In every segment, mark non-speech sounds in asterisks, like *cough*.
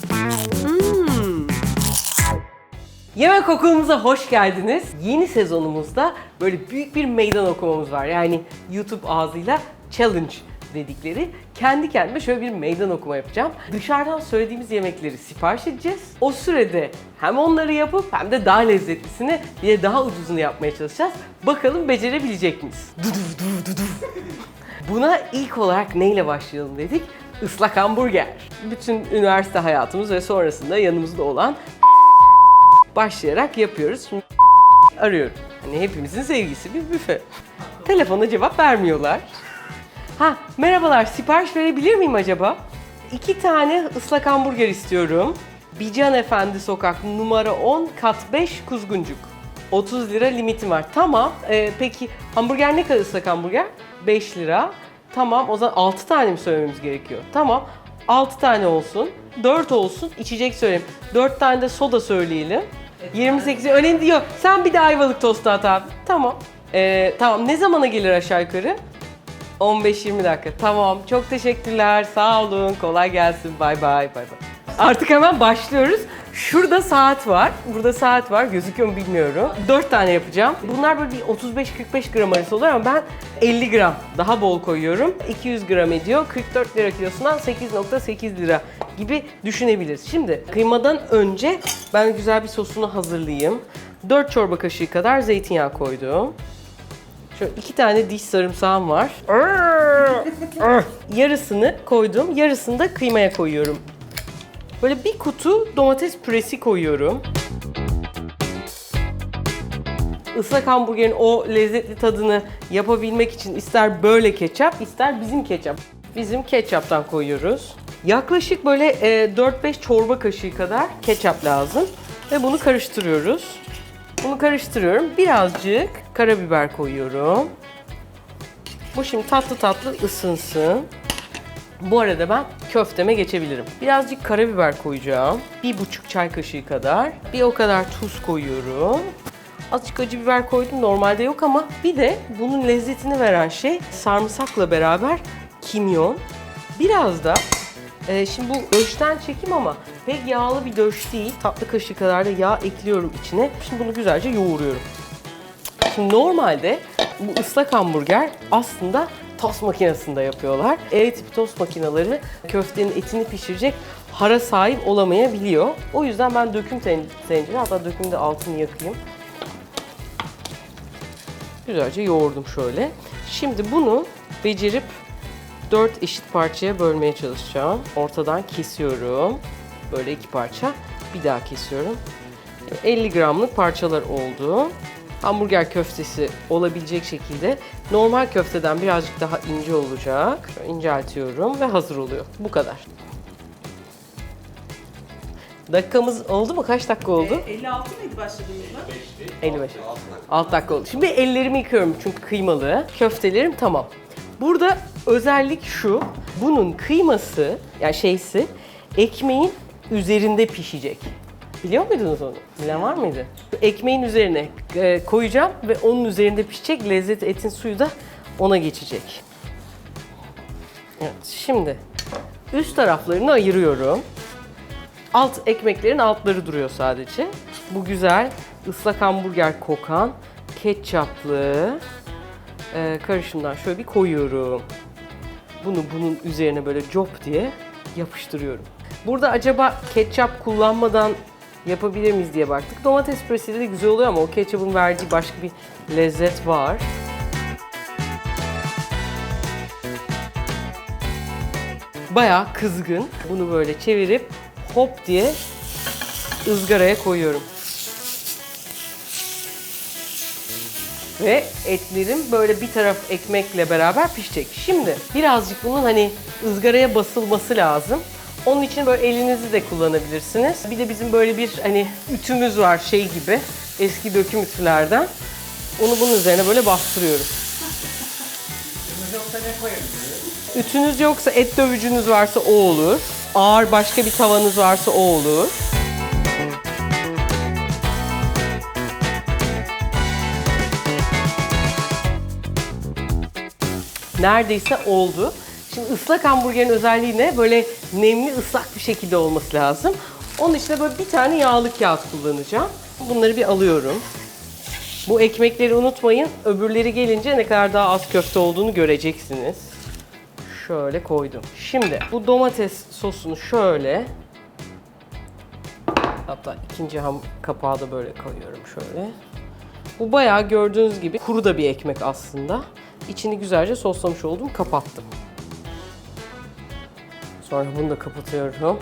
Hmm. Yemek okulumuza hoş geldiniz. Yeni sezonumuzda böyle büyük bir meydan okumamız var. Yani YouTube ağzıyla challenge dedikleri kendi kendime şöyle bir meydan okuma yapacağım. Dışarıdan söylediğimiz yemekleri sipariş edeceğiz. O sürede hem onları yapıp hem de daha lezzetlisini bir de daha ucuzunu yapmaya çalışacağız. Bakalım becerebilecek miyiz? Buna ilk olarak neyle başlayalım dedik? Islak hamburger. Bütün üniversite hayatımız ve sonrasında yanımızda olan başlayarak yapıyoruz. Şimdi arıyorum. Hani hepimizin sevgisi bir büfe. Telefona cevap vermiyorlar. Ha merhabalar sipariş verebilir miyim acaba? İki tane ıslak hamburger istiyorum. Bican Efendi Sokak numara 10 kat 5 Kuzguncuk. 30 lira limitim var. Tamam. Ee, peki hamburger ne kadar ıslak hamburger? 5 lira. Tamam o zaman 6 tane mi söylememiz gerekiyor? Tamam. 6 tane olsun. 4 olsun. İçecek söyleyelim. 4 tane de soda söyleyelim. 28 önemli değil. Sen bir de ayvalık tostu at abi. Tamam. Ee, tamam. Ne zamana gelir aşağı yukarı? 15-20 dakika. Tamam. Çok teşekkürler. Sağ olun. Kolay gelsin. Bay bay. Bay bay. Artık hemen başlıyoruz. Şurada saat var. Burada saat var. Gözüküyor mu bilmiyorum. 4 tane yapacağım. Bunlar böyle bir 35-45 gram arası oluyor ama ben 50 gram daha bol koyuyorum. 200 gram ediyor. 44 lira kilosundan 8.8 lira gibi düşünebiliriz. Şimdi kıymadan önce ben güzel bir sosunu hazırlayayım. 4 çorba kaşığı kadar zeytinyağı koydum. Şöyle iki tane diş sarımsağım var. Yarısını koydum, yarısını da kıymaya koyuyorum. Böyle bir kutu domates püresi koyuyorum. Islak hamburgerin o lezzetli tadını yapabilmek için ister böyle ketçap, ister bizim ketçap. Bizim ketçaptan koyuyoruz. Yaklaşık böyle e, 4-5 çorba kaşığı kadar ketçap lazım. Ve bunu karıştırıyoruz. Bunu karıştırıyorum. Birazcık karabiber koyuyorum. Bu şimdi tatlı tatlı ısınsın. Bu arada ben köfteme geçebilirim. Birazcık karabiber koyacağım. Bir buçuk çay kaşığı kadar. Bir o kadar tuz koyuyorum. Azıcık acı biber koydum normalde yok ama bir de bunun lezzetini veren şey sarımsakla beraber kimyon. Biraz da e, şimdi bu döşten çekim ama pek yağlı bir döş değil. Tatlı kaşığı kadar da yağ ekliyorum içine. Şimdi bunu güzelce yoğuruyorum. Şimdi normalde bu ıslak hamburger aslında tost makinesinde yapıyorlar. E tipi tost makineleri köftenin etini pişirecek hara sahip olamayabiliyor. O yüzden ben döküm ten- tencere, hatta dökümde altını yakayım. Güzelce yoğurdum şöyle. Şimdi bunu becerip 4 eşit parçaya bölmeye çalışacağım. Ortadan kesiyorum. Böyle iki parça. Bir daha kesiyorum. 50 gramlık parçalar oldu. Hamburger köftesi olabilecek şekilde normal köfteden birazcık daha ince olacak. İnceltiyorum ve hazır oluyor. Bu kadar. Dakikamız oldu mu? Kaç dakika oldu? 56 mıydı başladığımızda? 55. 6 dakika oldu. Şimdi ellerimi yıkıyorum çünkü kıymalı. Köftelerim tamam. Burada özellik şu. Bunun kıyması, yani şeysi ekmeğin üzerinde pişecek. Biliyor muydunuz onu? Bilen var mıydı? Ekmeğin üzerine e, koyacağım ve onun üzerinde pişecek. Lezzet etin suyu da ona geçecek. Evet, şimdi üst taraflarını ayırıyorum. Alt ekmeklerin altları duruyor sadece. Bu güzel ıslak hamburger kokan ketçaplı e, karışımdan şöyle bir koyuyorum. Bunu bunun üzerine böyle cop diye yapıştırıyorum. Burada acaba ketçap kullanmadan yapabilir miyiz diye baktık. Domates püresiyle de güzel oluyor ama o ketçapın verdiği başka bir lezzet var. Bayağı kızgın. Bunu böyle çevirip hop diye ızgaraya koyuyorum. Ve etlerim böyle bir taraf ekmekle beraber pişecek. Şimdi birazcık bunun hani ızgaraya basılması lazım. Onun için böyle elinizi de kullanabilirsiniz. Bir de bizim böyle bir hani ütümüz var şey gibi. Eski döküm ütülerden. Onu bunun üzerine böyle bastırıyorum. Ütünüz yoksa et dövücünüz varsa o olur. Ağır başka bir tavanız varsa o olur. Neredeyse oldu. Şimdi ıslak hamburgerin özelliği ne? Böyle nemli ıslak bir şekilde olması lazım. Onun için de böyle bir tane yağlı kağıt kullanacağım. Bunları bir alıyorum. Bu ekmekleri unutmayın. Öbürleri gelince ne kadar daha az köfte olduğunu göreceksiniz. Şöyle koydum. Şimdi bu domates sosunu şöyle hatta ikinci ham kapağı da böyle koyuyorum şöyle. Bu bayağı gördüğünüz gibi kuru da bir ekmek aslında. İçini güzelce soslamış oldum, kapattım. Sonra bunu da kapatıyorum.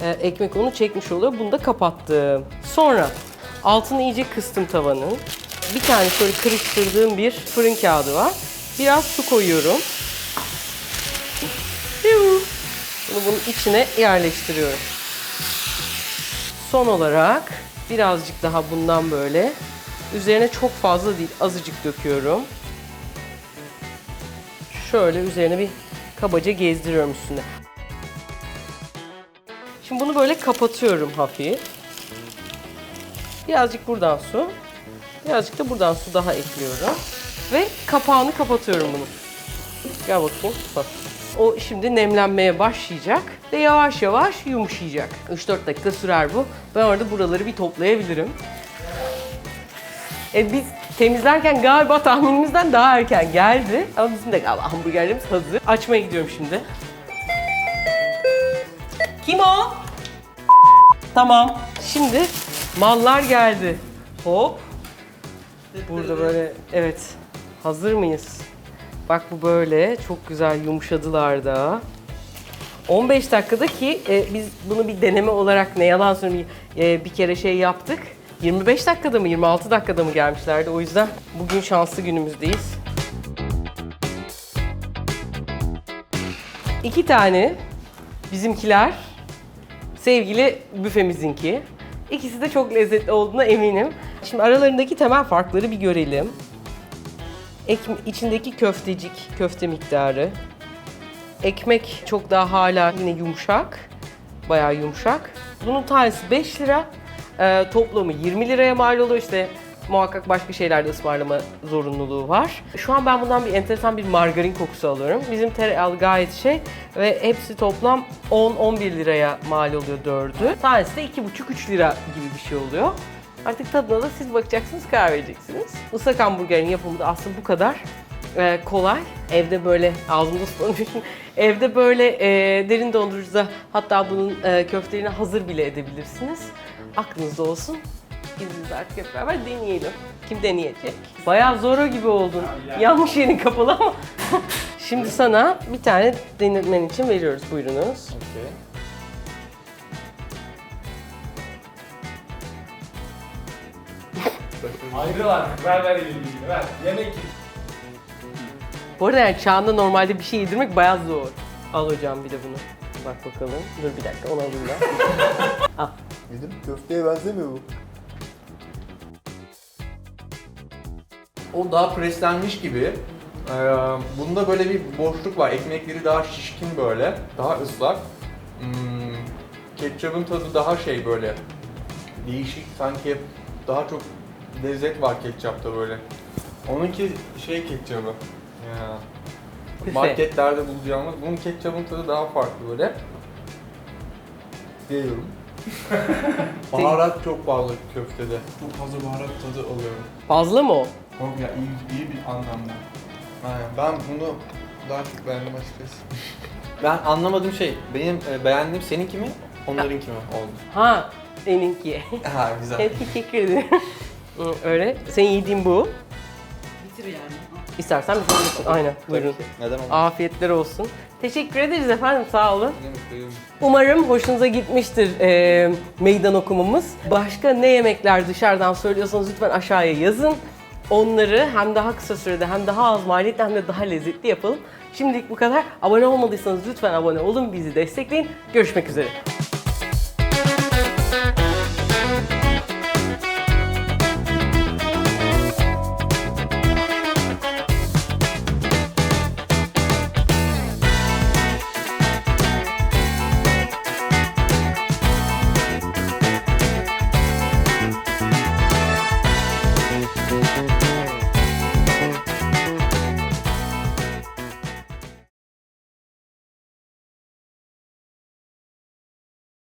Ee, ekmek onu çekmiş oluyor. Bunu da kapattım. Sonra altını iyice kıstım tavanın. Bir tane şöyle kırıştırdığım bir fırın kağıdı var. Biraz su koyuyorum. Bunu bunun içine yerleştiriyorum. Son olarak birazcık daha bundan böyle üzerine çok fazla değil azıcık döküyorum. Şöyle üzerine bir kabaca gezdiriyorum üstüne. Şimdi bunu böyle kapatıyorum hafif. Birazcık buradan su. Birazcık da buradan su daha ekliyorum. Ve kapağını kapatıyorum bunu. Gel bakayım. Bak. O şimdi nemlenmeye başlayacak ve yavaş yavaş yumuşayacak. 3-4 dakika sürer bu. Ben orada buraları bir toplayabilirim. E biz temizlerken galiba tahminimizden daha erken geldi. Ama bizim de galiba hamburgerlerimiz hazır. Açmaya gidiyorum şimdi. Kim o? Tamam. Şimdi mallar geldi. Hop. Burada böyle evet. Hazır mıyız? Bak bu böyle çok güzel yumuşadılar da. 15 dakikada ki e, biz bunu bir deneme olarak ne yalan söyleyeyim e, bir kere şey yaptık. 25 dakikada mı 26 dakikada mı gelmişlerdi. O yüzden bugün şanslı günümüzdeyiz. İki tane bizimkiler sevgili büfemizinki. İkisi de çok lezzetli olduğuna eminim. Şimdi aralarındaki temel farkları bir görelim. Ek, içindeki köftecik, köfte miktarı. Ekmek çok daha hala yine yumuşak. Bayağı yumuşak. Bunun tanesi 5 lira. Ee, toplamı 20 liraya mal oluyor. İşte muhakkak başka şeylerde ısmarlama zorunluluğu var. Şu an ben bundan bir enteresan bir margarin kokusu alıyorum. Bizim tereyağlı gayet şey ve hepsi toplam 10-11 liraya mal oluyor dördü. Tanesi de 2,5-3 lira gibi bir şey oluyor. Artık tadına da siz bakacaksınız, karar vereceksiniz. Islak hamburgerin yapımı da aslında bu kadar e, kolay. Evde böyle ağzımda sulanıyor. Evde böyle e, derin dondurucuda hatta bunun e, köftelerini hazır bile edebilirsiniz. Aklınızda olsun. Biz artık hep beraber deneyelim. Kim deneyecek? Bayağı Zoro gibi oldun. Yanlış yerin kapalı ama. *laughs* Şimdi sana bir tane denetmen için veriyoruz. Buyurunuz. Okey. *laughs* Ayrılar. Ver ver elini ver. Yemek Bu arada yani çağında normalde bir şey yedirmek bayağı zor. Al hocam bir de bunu. Bak bakalım. Dur bir dakika onu alayım ben. *laughs* Al. Dedim köfteye benzemiyor bu. O daha preslenmiş gibi. Ee, bunda böyle bir boşluk var. Ekmekleri daha şişkin böyle. Daha ıslak. Hmm, ketçapın tadı daha şey böyle. Değişik sanki daha çok lezzet var ketçapta böyle. Onunki şey ketçabı. Ya. Büfe. *laughs* Marketlerde bulacağımız. Bunun ketçapın tadı daha farklı böyle. Diyorum. *laughs* Baharat çok fazla köftede. Çok fazla baharat tadı alıyorum. Fazla mı o? Çok ya iyi, iyi bir anlamda. Aynen. Ben bunu daha çok beğendim açıkçası. ben anlamadığım şey, benim e, beğendiğim seninki mi, onlarınki mi oldu? Ha, seninki. *laughs* Ha güzel. Evet, teşekkür ederim. *laughs* Öyle. Senin yediğin bu. Bitir yani. İstersen bitirirsin. Aynen. Buyurun. Neden oldu? Afiyetler olsun. Teşekkür ederiz efendim. Sağ olun. Ne mutluyum. Umarım hoşunuza gitmiştir e, meydan okumamız. Başka ne yemekler dışarıdan söylüyorsanız lütfen aşağıya yazın. Onları hem daha kısa sürede hem daha az maliyetli hem de daha lezzetli yapalım. Şimdilik bu kadar. Abone olmadıysanız lütfen abone olun, bizi destekleyin. Görüşmek üzere.